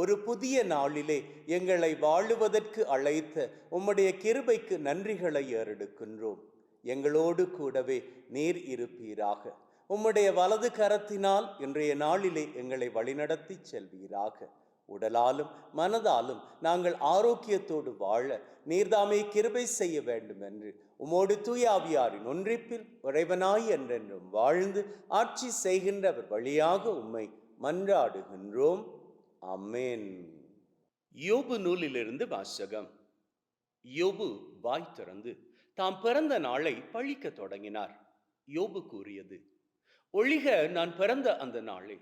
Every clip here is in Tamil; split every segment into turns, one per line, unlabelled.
ஒரு புதிய நாளிலே எங்களை வாழுவதற்கு அழைத்த உம்முடைய கிருபைக்கு நன்றிகளை ஏறெடுக்கின்றோம். எங்களோடு கூடவே நீர் இருப்பீராக. உம்முடைய வலது கரத்தினால் இன்றைய நாளிலே எங்களை வழிநடத்தி செல்வீராக. உடலாலும் மனதாலும் நாங்கள் ஆரோக்கியத்தோடு வாழ நீர்தாமே கிருபை செய்ய வேண்டும் என்று உமோடு தூயாவியாரின் ஒன்றிப்பில் உறைவனாய் என்றென்றும் வாழ்ந்து ஆட்சி செய்கின்றவர் வழியாக உம்மை மன்றாடுகின்றோம். அம்மேன் யோபு நூலிலிருந்து வாசகம். யோபு வாய் திறந்து தாம் பிறந்த நாளை பழிக்க தொடங்கினார். யோபு கூறியது ஒழிக நான் பிறந்த அந்த நாளே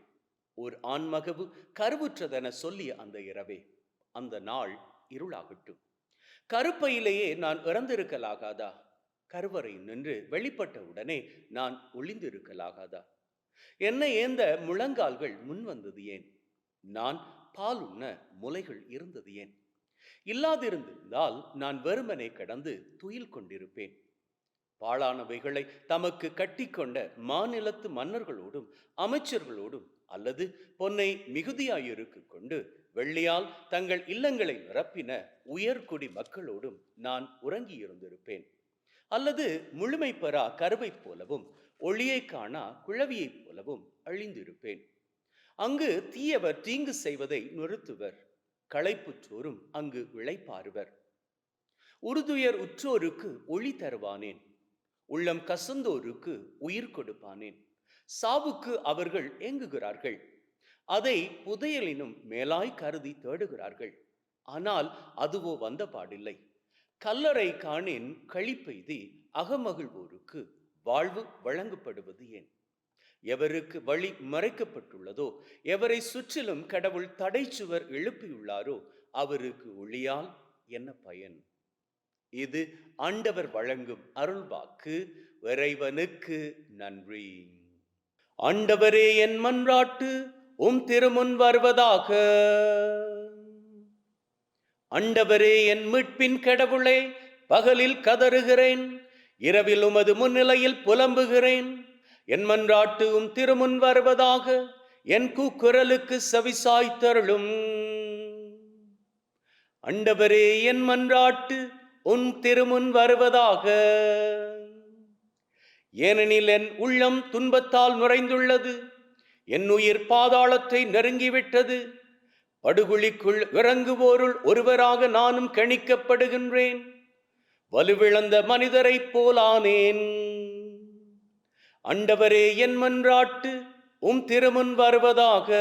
ஒரு ஆண்மகவு கருவுற்றதென சொல்லிய அந்த இரவே அந்த நாள் இருளாகட்டும். கருப்பையிலேயே நான் இறந்திருக்கலாகாதா? கருவறை நின்று வெளிப்பட்ட உடனே நான் ஒளிந்திருக்கலாகாதா? என்னை ஏந்த முழங்கால்கள் முன் வந்தது ஏன்? நான் பால் உண்ண முலைகள் இருந்தது ஏன்? இல்லாதிருந்திருந்தால் நான் வெறுமனே கடந்து துயில் கொண்டிருப்பேன். பாழானவைகளை தமக்கு கட்டிக்கொண்ட மாநிலத்து மன்னர்களோடும் அமைச்சர்களோடும் அல்லது பொன்னை மிகுதியாயிருக்கு கொண்டு வெள்ளியால் தங்கள் இல்லங்களை நிரப்பின உயர்குடி மக்களோடும் நான் உறங்கியிருந்திருப்பேன். அல்லது முழுமை பெறா கருவைப் போலவும் ஒளியை காணா குழவியைப் போலவும் அழிந்திருப்பேன். அங்கு தீயவர் தீங்கு செய்வதை நிறுத்துவர் களைப்புற்றோரும் அங்கு இளைப்பாறுவர் உறுதுயர் உற்றோருக்கு ஒளி தருவானேன் உள்ளம் கசந்தோருக்கு உயிர் கொடுப்பானேன். சாவுக்கு அவர்கள் ஏங்குகிறார்கள் அதை புதையலினும் மேலாய் கருதி தேடுகிறார்கள். ஆனால் அதுவோ வந்த பாடில்லை கல்லறை காணேன் கழிப்பெய்தி அகமகிழ்வோருக்கு வாழ்வு வழங்கப்படுவது ஏன்? எவருக்கு வழி மறைக்கப்பட்டுள்ளதோ எவரை சுற்றிலும் கடவுள் தடைச்சுவர் எழுப்பியுள்ளாரோ அவருக்கு ஒளியால் என்ன பயன்? இது ஆண்டவர் வழங்கும் அருள்வாக்கு. இறைவனுக்கு நன்றி. ஆண்டவரே என் மன்றாட்டு உம் திருமுன் வருவதாக. அண்டவரே என் மீட்பின் கடவுளே பகலில் கதறுகிறேன் இரவில் உமது முன்னிலையில் புலம்புகிறேன் என் மன்றாட்டு உம் திருமுன் வருவதாக என் கூக்குரலுக்கு செவிசாய் தருளும் அண்டவரே என் மன்றாட்டு உன் திருமுன் வருவதாக. ஏனெனில் என் உள்ளம் துன்பத்தால் நுழைந்துள்ளது என் உயிர் பாதாளத்தை நெருங்கிவிட்டது. படுகுழிக்குள் இறங்குவோருள் ஒருவராக நானும் கணிக்கப்படுகின்றேன். வலுவிழந்த மனிதரைப் போலானேன். அண்டவரே என் மன்றாட்டு உம் திருமுன் வருவதாக.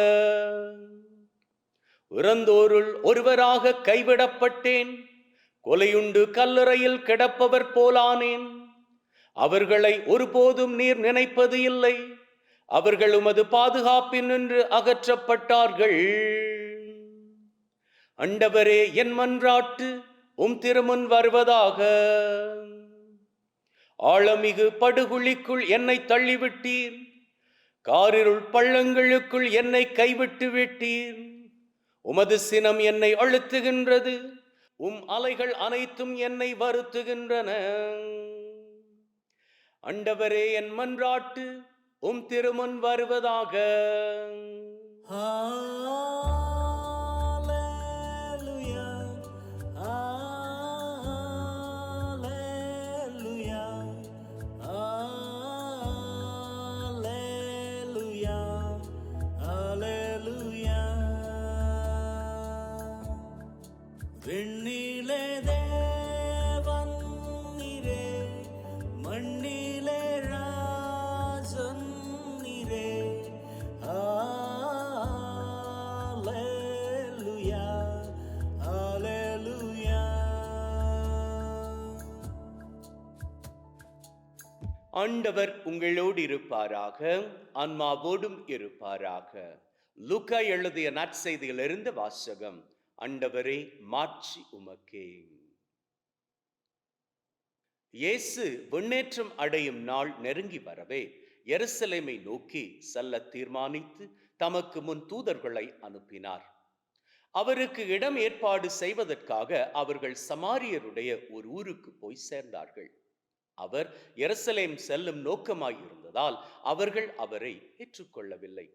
இறந்தோருள் ஒருவராக கைவிடப்பட்டேன். கொலையுண்டு கல்லறையில் கிடப்பவர் போலானேன். அவர்களை ஒருபோதும் நீர் நினைப்பது இல்லை. அவர்கள் உமது பாதுகாப்பின் நின்று அகற்றப்பட்டார்கள். அண்டவரே என் மன்றாட்டு உம் திருமுன் வருவதாக. ஆழமிகு படுகுழிக்குள் என்னை தள்ளிவிட்டீர். காரிருள் பள்ளங்களுக்குள் என்னை கைவிட்டு விட்டீர். உமது சினம் என்னை அழுத்துகின்றது. உம் அலைகள் அனைத்தும் என்னை வருத்துகின்றன. அண்டவரே என் மன்றாட்டு உம் திருமன் வருவதாக.
ஆ
ஆண்டவர் உங்களோடு இருப்பாராக ஆன்மாவோடும் இருப்பாராக. லுக்கா எழுதிய நற்செய்தியிலிருந்து வாசகம் அண்டவரே மாட்சி உமக்கே. இயேசு விண்ணேற்றம் அடையும் நாள் நெருங்கி வரவே எருசலேமை நோக்கி செல்ல தீர்மானித்து தமக்கு முன் தூதர்களை அனுப்பினார். அவருக்கு இடம் ஏற்பாடு செய்வதற்காக அவர்கள் சமாரியருடைய ஒரு ஊருக்கு போய் சேர்ந்தார்கள். அவர் எருசலேம் செல்லும் நோக்கமாய் இருந்ததால் அவர்கள் அவரை ஏற்றுக்கொள்ளவில்லை.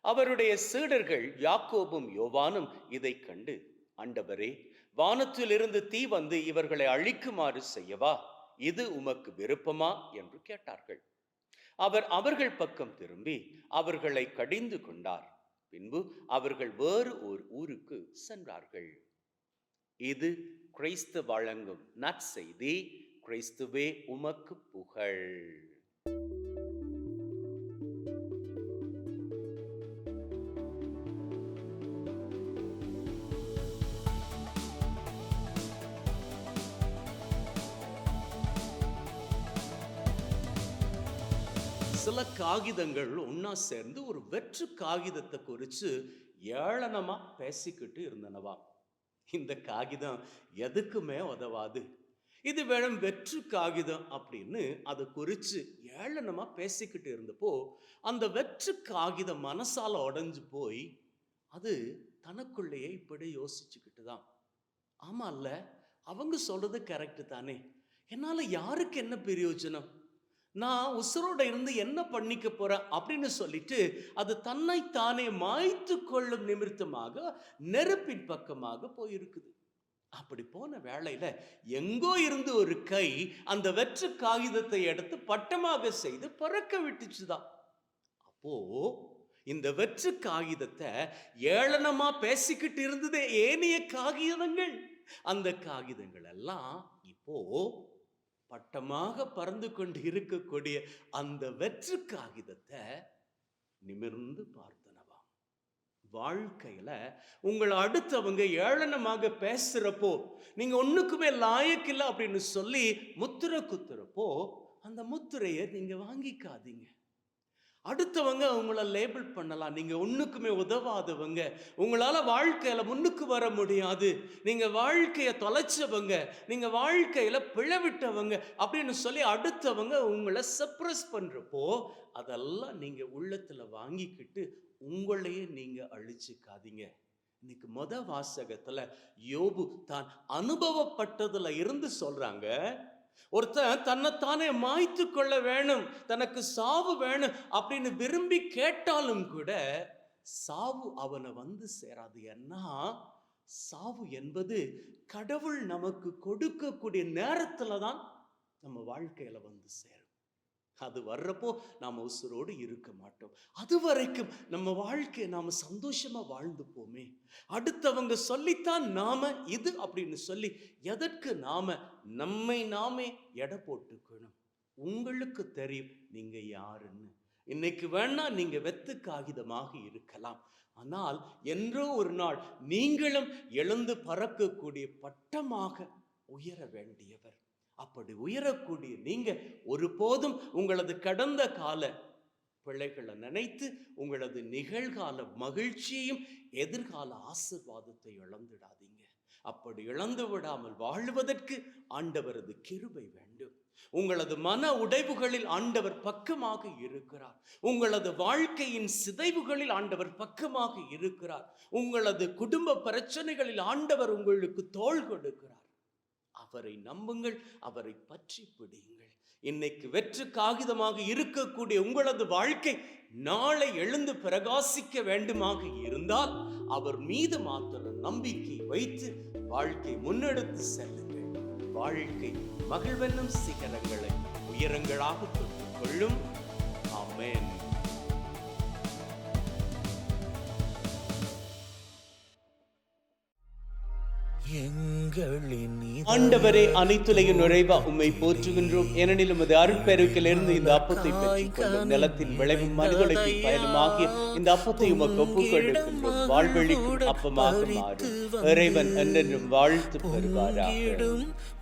அவருடைய சீடர்கள் யாக்கோபும் யோவானும் இதைக் கண்டு ஆண்டவரே வானத்திலிருந்து தீ வந்து இவர்களை அழிக்குமாறு செய்யவா? இது உமக்கு விருப்பமா? என்று கேட்டார்கள். அவர் அவர்கள் பக்கம் திரும்பி அவர்களை கடிந்து கொண்டார். பின்பு அவர்கள் வேறு ஓர் ஊருக்கு சென்றார்கள். இது கிறிஸ்து வழங்கும் நற்செய்தி. கிறிஸ்துவே உமக்கு புகழ். சில காகிதங்கள் ஒன்றா சேர்ந்து ஒரு வெற்று காகிதத்தை குறித்து ஏளனமா பேசிக்கிட்டு இருந்தனவா. இந்த காகிதம் எதுக்குமே உதவாது. இது வெறும் வெற்று காகிதம் அப்படின்னு அதை குறித்து ஏளனமாக பேசிக்கிட்டு இருந்தப்போ அந்த வெற்று காகிதம் மனசால் உடஞ்சு போய் அது தனக்குள்ளேயே இப்படி யோசிச்சுக்கிட்டு தான். ஆமாம் இல்லை அவங்க சொல்கிறது கரெக்டு தானே. என்னால் யாருக்கு என்ன பிரயோஜனம்? நான் உசுரோட இருந்து என்ன பண்ணிக்க போகிறேன் அப்படின்னு சொல்லிட்டு அது தன்னை தானே மாய்த்து கொள்ளும் நிமித்தமாக நெருப்பின் பக்கமாக போயிருக்குது. அப்படி போன வேளையில எங்கோ இருந்து ஒரு கை அந்த வெற்று காகிதத்தை எடுத்து பட்டமாக செய்து பறக்க விட்டுச்சுதான் அப்போ இந்த வெற்று காகிதத்தை ஏளனமா பேசிக்கிட்டு இருந்ததே ஏனைய காகிதங்கள். அந்த காகிதங்கள் எல்லாம் இப்போ பட்டமாக பறந்து கொண்டு இருக்கக்கூடிய அந்த வெற்று காகிதத்தை நிமிர்ந்து பார்த்தனவாம் வாழ்க்கையில் உங்களை அடுத்தவங்க ஏளனமாக பேசுகிறப்போ நீங்கள் ஒன்றுக்குமே லாயக்கில்லை அப்படின்னு சொல்லி முத்திரை குத்துறப்போ அந்த முத்திரையை நீங்கள் வாங்கிக்காதீங்க. அடுத்தவங்க உங்களை லேபிள் பண்ணலாம். நீங்கள் ஒன்றுக்குமே உதவாதவங்க. உங்களால் வாழ்க்கையில் முன்னுக்கு வர முடியாது. நீங்கள் வாழ்க்கையை தொலைச்சவங்க. நீங்கள் வாழ்க்கையில் பிழவிட்டவங்க அப்படின்னு சொல்லி அடுத்தவங்க உங்களை சப்ரஸ் பண்ணுறப்போ அதெல்லாம் நீங்கள் உள்ளத்தில் வாங்கிக்கிட்டு உங்களையே நீங்கள் அழிச்சிக்காதீங்க. இன்னைக்கு மொத வாசகத்தில் யோபு தான் அனுபவப்பட்டதில் இருந்து சொல்கிறாங்க ஒருத்தன் தன்னைத்தானே மாய்த்து கொள்ள வேணும் தனக்கு சாவு வேணும் அப்படின்னு விரும்பி கேட்டாலும் கூட சாவு அவனை வந்து சேராது. ஏன்னா சாவு என்பது கடவுள் நமக்கு கொடுக்கக்கூடிய நேரத்தில் தான் நம்ம வாழ்க்கையில வந்து சேரும். அது வர்றப்போ நாம உசுரோடு இருக்க மாட்டோம். அது வரைக்கும் நம்ம வாழ்க்கையை நாம சந்தோஷமா வாழ்ந்துப்போமே. அடுத்தவங்க சொல்லித்தான் நாம இது அப்படின்னு சொல்லி எதற்கு நாம நம்மை நாமே எடை போட்டுக்கணும்? உங்களுக்கு தெரியும் நீங்க யாருன்னு. இன்னைக்கு வேணா நீங்க வெத்து காகிதமாக இருக்கலாம். ஆனால் என்றோ ஒரு நாள் நீங்களும் எழுந்து பறக்கக்கூடிய பட்டமாக உயர வேண்டியவர். அப்படி உயரக்கூடிய நீங்க ஒருபோதும் உங்களது கடந்த கால பிள்ளைகளை நினைத்து உங்களது நிகழ்கால மகிழ்ச்சியையும் எதிர்கால ஆசிர்வாதத்தை இழந்துடாதீங்க. அப்படி இழந்து விடாமல் வாழ்வதற்கு ஆண்டவரது கிருபை வேண்டும். உங்களது மன உடைவுகளில் ஆண்டவர் பக்கமாக இருக்கிறார். உங்களது வாழ்க்கையின் சிதைவுகளில் ஆண்டவர் பக்கமாக இருக்கிறார். உங்களது குடும்ப பிரச்சனைகளில் ஆண்டவர் உங்களுக்கு தோள் கொடுக்கிறார். அவரை நம்புங்கள் அவரை பற்றி பிடியுங்கள். இன்னைக்கு வெற்று காகிதமாக இருக்கக்கூடிய உங்களது வாழ்க்கை நாளை எழுந்து பிரகாசிக்க வேண்டுமாக இருந்தால் அவர் மீது மாத்திரம் நம்பிக்கை வைத்து வாழ்க்கை முன்னெடுத்து செல்லுங்கள். வாழ்க்கை மகிழ்வென்னும் சிகரங்களை உயரங்களாக தொட்டுக் கொள்ளும். ஆமென்.
எங்களின்
ஆண்டவரே அனைத்துலகின் நுழைவா உம்மை போற்றுகின்றோம். ஏனெனில் உமது அருட்பெருக்கிலிருந்து இந்த அப்பத்தை பெற்றுக்கொள்ளும் நிலத்தின் விளைவும் மனிதொலைக்கு பயனுமாகிய இந்த அப்பத்தை உமக்கு ஒப்புக் கொடுக்கின்றோம் வாழ்வழிக்கும் அப்பமாக மாறும். இறைவன் என்றென்றும் வாழ்த்து பெறுவாராக.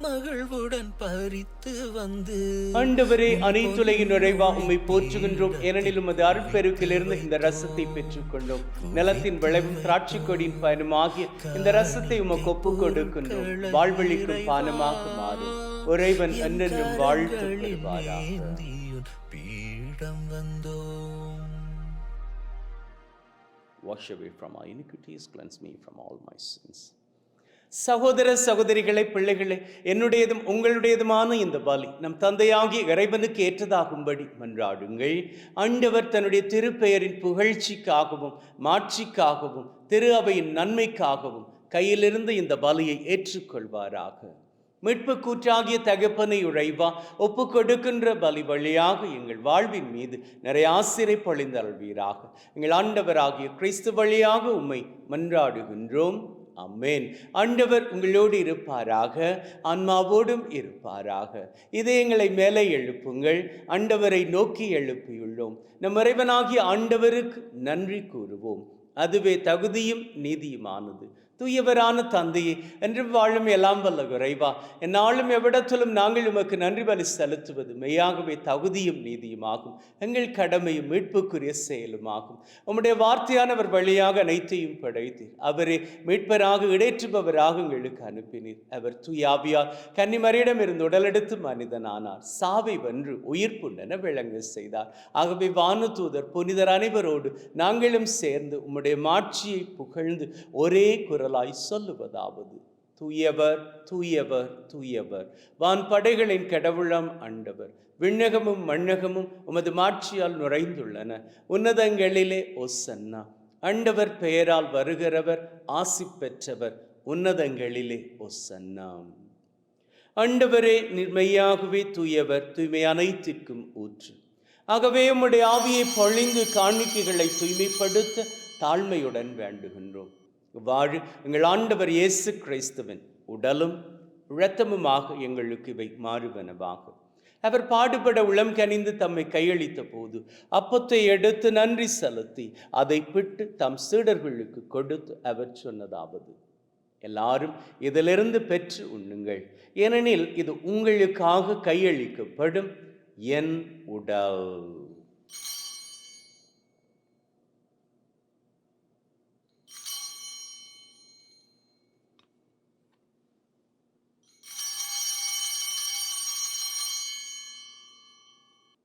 மகிழ்வுடன் பறித்து வந்து
ஆண்டவரே அனைத்துலகின் நுழைவா உம்மை போற்றுகின்றோம். ஏனெனில் உமது அருட்பெருக்கிலிருந்து இந்த ரசத்தை பெற்றுக்கொண்டோம். நிலத்தின் விளைவும் திராட்சை கொடியின் பயனுமாகிய இந்த ரசத்தை உமக்கு ஒப்புக் கொடுக்கின்றோம் வாழ்வழிக்கும் பானமாக மாறும் இறைவன் என்றென்றும் வாழ்த்து
பீடம் வந்தோம்.
Wash away from my iniquities, cleanse me from all my sins. சகோதர சகோதரிகளை பிள்ளைகளே என்னுடையதும் உங்களுடையதுமான இந்த பலி நம் தந்தையாகிய இறைவனுக்கு ஏற்றதாகும்படி மன்றாடுங்கள். ஆண்டவர் தன்னுடைய திருப்பெயரின் புகழ்ச்சிக்காகவும் மாட்சிக்காகவும் திரு அவையின் நன்மைக்காகவும் கையிலிருந்து இந்த பலியை ஏற்றுக்கொள்வாராக. மீட்பு கூற்றாகிய தகப்பனை உழைவா ஒப்பு கொடுக்கின்ற பலி வழியாக எங்கள் வாழ்வின் மீது நிறைய ஆசிரை பொழிந்தருள்வீராக. எங்கள் ஆண்டவராகிய கிறிஸ்து வழியாக உம்மை மன்றாடுகின்றோம். அம்மேன் ஆண்டவர் உங்களோடு இருப்பாராக ஆன்மாவோடும் இருப்பாராக. இதயங்களை மேலே எழுப்புங்கள் ஆண்டவரை நோக்கி எழுப்பியுள்ளோம். நம் இறைவனாகிய ஆண்டவருக்கு நன்றி கூறுவோம். அதுவே தகுதியும் நீதியுமானது. தூயவரான தந்தையே என்று வாழும் எல்லாம் வல்ல குறைவா. என்னாலும் எவ்விடத்திலும் நாங்கள் உமக்கு நன்றி பலி செலுத்துவது மெய்யாகவே தகுதியும் நீதியுமாகும் எங்கள் கடமையும் மீட்புக்குரிய செயலுமாகும் உம்முடைய வார்த்தையானவர் வழியாக அனைத்தையும் படைத்தீர். அவரே மீட்பராக இடைற்றுபவராக எங்களுக்கு அனுப்பினீர். அவர் தூயாவியார் கன்னிமரியிடம் இருந்து உடலெடுத்து மனிதனானார். சாவை வென்று உயிர்ப்புண்டென விளங்க செய்தார். ஆகவே வானுதூதர் புனிதர் அனைவரோடு நாங்களும் சேர்ந்து உம்முடைய மாட்சியை புகழ்ந்து ஒரே குரலாய் சொல்லுவதாவது தூயவர் தூயவர் தூயவர். வான் படைகளின் கடவுளம் ஆண்டவர் விண்ணகமும் மண்ணகமும் உமது மாட்சியால் நுழைந்துள்ளன உன்னதங்களிலே ஒசன்னா ஆண்டவர் பெயரால் வருகிறவர் ஆசி பெற்றவர். உன்னதங்களிலே ஒசன்னாம் ஆண்டவரே நிர்மையாகவே தூயவர் தூய்மை அனைத்திற்கும் ஊற்று. ஆகவே உம்முடைய ஆவியை பொழிந்து காணிக்கைகளை தூய்மைப்படுத்த தாழ்மையுடன் வேண்டுகின்றோம். இவ்வாறு எங்கள் ஆண்டவர் இயேசு கிறிஸ்துவின் உடலும் இரத்தமுமாக எங்களுக்கு இவை மாறுவனவாக. அவர் பாடுபட உளம் கனிந்து தம்மை கையளித்த போது அப்பத்தை எடுத்து நன்றி செலுத்தி அதை பிட்டு தம் சீடர்களுக்கு கொடுத்து அவர் சொன்னதாவது எல்லாரும் இதிலிருந்து பெற்று உண்ணுங்கள். ஏனெனில் இது உங்களுக்காக கையளிக்கப்படும் என் உடல்.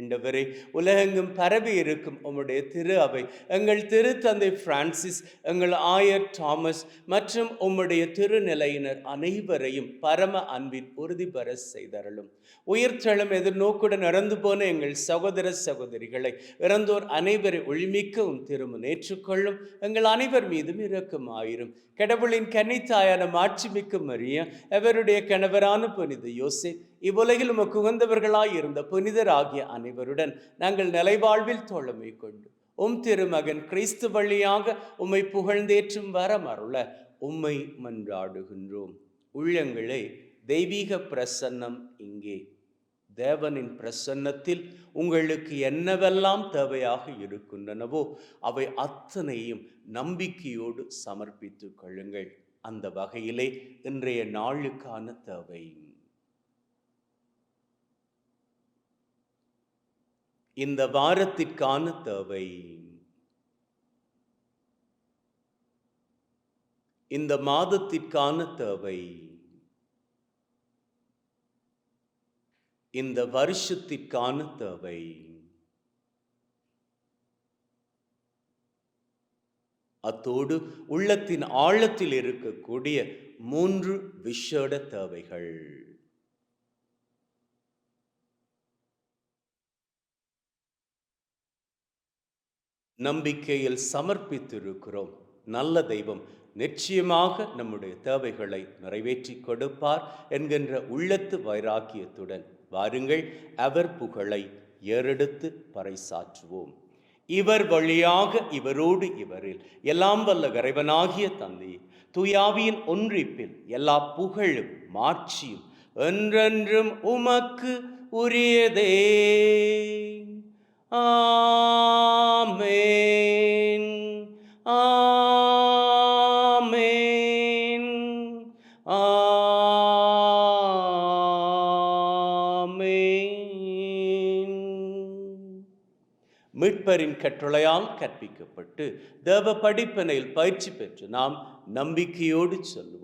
ஆண்டவரே உலகெங்கும் பரவி இருக்கும் உம்முடைய திரு அவை. எங்கள் திரு தந்தை பிரான்சிஸ் எங்கள் ஆயர் தாமஸ் மற்றும் உம்முடைய திருநிலையினர் அனைவரையும் பரம அன்பின் உறுதி பெற செய்தருளும். உயிர்த்தளம் எதிர்நோக்குடன் இறந்து போன எங்கள் சகோதர சகோதரிகளை இறந்தோர் அனைவரை ஒளிமிக்க உன் திருமணம் ஏற்றுக்கொள்ளும். எங்கள் அனைவர் மீதும் இரக்கமாயிரும். கடவுளின் கன்னித்தாயான மாட்சிமிக்க மரியம் அவருடைய கணவரான புனித யோசே இவ்வுலகில் உமக்கு உகந்தவர்களாய் இருந்த புனிதராகிய அனைவருடன் நாங்கள் நிலைவாழ்வில் தோழமை கொண்டு உம் திருமகன் கிறிஸ்து வழியாக உம்மை புகழ்ந்தேற்றும் வரமருள உம்மை மன்றாடுகின்றோம். உள்ளங்களே தெய்வீக பிரசன்னம் இங்கே. தேவனின் பிரசன்னத்தில் உங்களுக்கு என்னவெல்லாம் தேவையாக இருக்கின்றனவோ அவை அத்தனையும் நம்பிக்கையோடு சமர்ப்பித்துக் கொள்ளுங்கள். அந்த வகையிலே இன்றைய நாளுக்கான தேவை. இந்த வாரத்திற்கான தேவை. இந்த மாதத்திற்கான தேவை. இந்த வருஷத்திற்கான தேவை. அத்தோடு உள்ளத்தின் ஆழத்தில் இருக்கக்கூடிய மூன்று விஷேட தேவைகள். நம்பிக்கையில் சமர்ப்பித்திருக்கிறோம். நல்ல தெய்வம் நிச்சயமாக நம்முடைய தேவைகளை நிறைவேற்றி கொடுப்பார் என்கின்ற உள்ளத்து வைராக்கியத்துடன் வாருங்கள் அவர் புகழை ஏறெடுத்து பறைசாற்றுவோம். இவர் வழியாக இவரோடு இவரில். எல்லாம் வல்ல இறைவனாகிய தந்தை துயாவியின் ஒன்றிப்பில் எல்லா புகழும் மாட்சியும் என்றென்றும் உமக்கு உரியதே. ஆமே மீட்பரின் கட்டளையால் கற்பிக்கப்பட்டு தேவ படிப்பினையில் பயிற்சி பெற்று நாம் நம்பிக்கையோடு செல்வோம்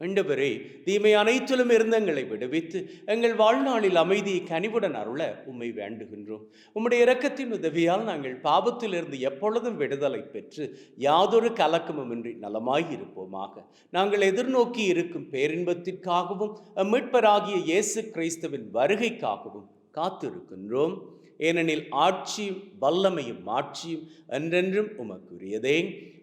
ஆண்டவரே தீமை அனைத்திலும் இருந்து எங்களை விடுவித்து எங்கள் வாழ்நாளில் அமைதியை கனிவுடன் அருள உம்மை வேண்டுகின்றோம். உம்முடைய இரக்கத்தின் உதவியால் நாங்கள் பாவத்திலிருந்து எப்பொழுதும் விடுதலை பெற்று யாதொரு கலக்கமுமின்றி நலமாய் இருப்போமாக நாங்கள் எதிர்நோக்கி இருக்கும் பேரின்பத்திற்காகவும் மீட்பராகிய இயேசு கிறிஸ்துவின் வருகைக்காகவும் காத்திருக்கின்றோம். ஏனெனில் ஆட்சியும் வல்லமையும் மாட்சியும் என்றென்றும் உமக்குரியதே.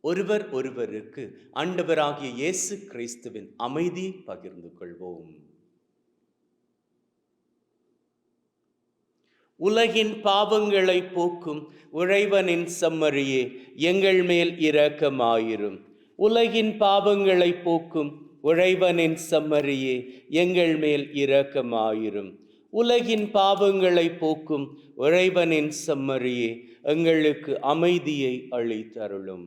ஒருவர் ஒருவருக்கு ஆண்டவராகிய இயேசு கிறிஸ்துவின் அமைதி பகிர்ந்து கொள்வோம். உலகின் பாவங்களை போக்கும் உழைவனின் செம்மறியே எங்கள் மேல் இரக்கமாயிரும். உலகின் பாவங்களை போக்கும் உழைவனின் செம்மறியே எங்கள் மேல் இரக்கமாயிரும். உலகின் பாவங்களை போக்கும் உழைவனின் செம்மறியே எங்களுக்கு அமைதியை அளித்தருளும்.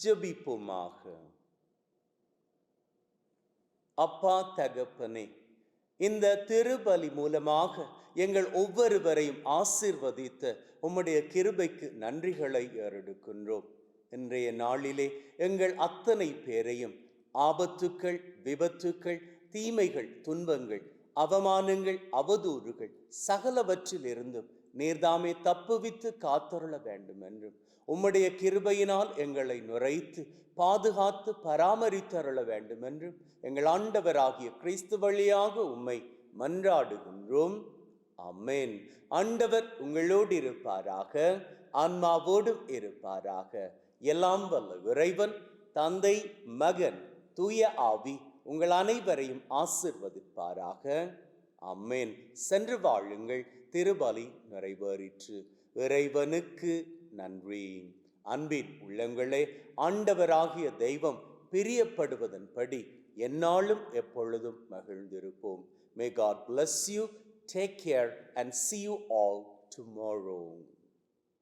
ஜபிப்போமாக. அப்பா தகப்பனே இந்த திருபலி மூலமாக எங்கள் ஒவ்வொருவரையும் ஆசிர்வதித்த உம்முடைய கிருபைக்கு நன்றிகளை ஏறெடுக்கின்றோம். இன்றைய நாளிலே எங்கள் அத்தனை பேரையும் ஆபத்துக்கள் விபத்துக்கள் தீமைகள் துன்பங்கள் அவமானங்கள் அவதூறுகள் சகலவற்றிலிருந்தும் நீர்தாமே தப்புவித்து காத்தருள வேண்டும் என்றும் உம்முடைய கிருபையினால் எங்களை நுரைத்து பாதுகாத்து பராமரித்தருள வேண்டும் என்றும் எங்கள் ஆண்டவராகிய கிறிஸ்து வழியாக உம்மை மன்றாடுகின்றோம். அம்மேன் ஆண்டவர் உங்களோடு இருப்பாராக ஆன்மாவோடும் இருப்பாராக. எல்லாம் வல்ல இறைவன் தந்தை மகன் தூய ஆவி உங்கள் அனைவரையும் ஆசிர்வதிப்பாராக. அம்மேன் சென்று வாழுங்கள் திருபலி நிறைவேறிற்று. இறைவனுக்கு நன்றி. அன்பின் உள்ளங்களே ஆண்டவராகிய தெய்வம் பிரியப்படுவதன்படி எந்நாளும் எப்பொழுதும் மகிழ்ந்திருப்போம். May God bless you take care and see you all tomorrow